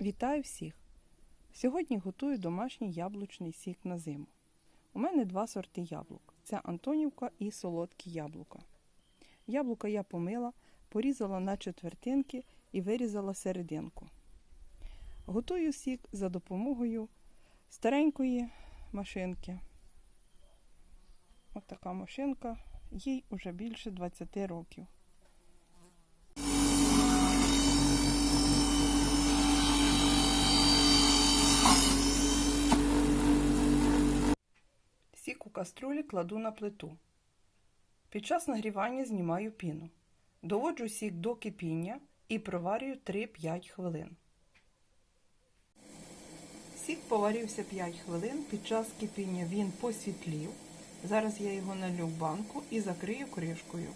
Вітаю всіх! Сьогодні готую домашній яблучний сік на зиму. У мене два сорти яблук: це Антонівка і солодкі яблука. Яблука я помила, порізала на четвертинки і вирізала серединку. Готую сік за допомогою старенької машинки. Ось така машинка, їй уже більше 20 років. Каструлі кладу на плиту. Під час нагрівання знімаю піну. Доводжу сік до кипіння і проварюю 3-5 хвилин. Сік поварився 5 хвилин. Під час кипіння він посвітлів. Зараз я його налю в банку і закрию кришкою.